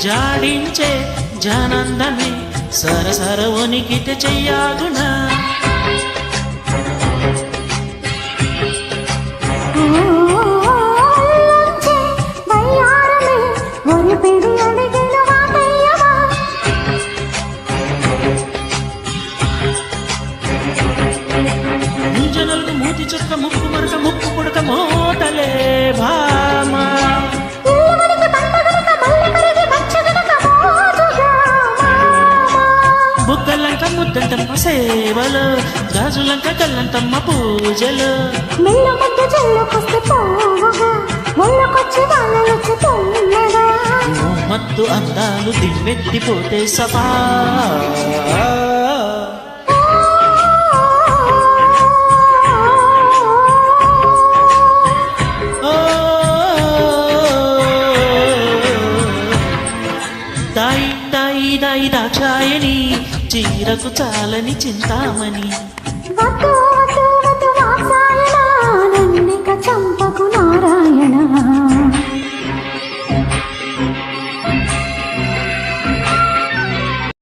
జాడించే జానందమే సరసర వణికిట చెయ్యాగునా మూతి చుక్క ముక్కు మరక ముక్కు పుడక మోతలే. బుగ్గలంక ముద్దంటమ్మ సేవలు గాజులంక కల్లంతమ్మ పూజలు మెల్ల జల్లుకొస్తే వాళ్ళొచ్చి మత్తు అందాలు దివ్వెత్తిపోతే సఫా ఓ దాయి దాయి దాయి దాక్షాయని చీరకు చాలని చింతామణి.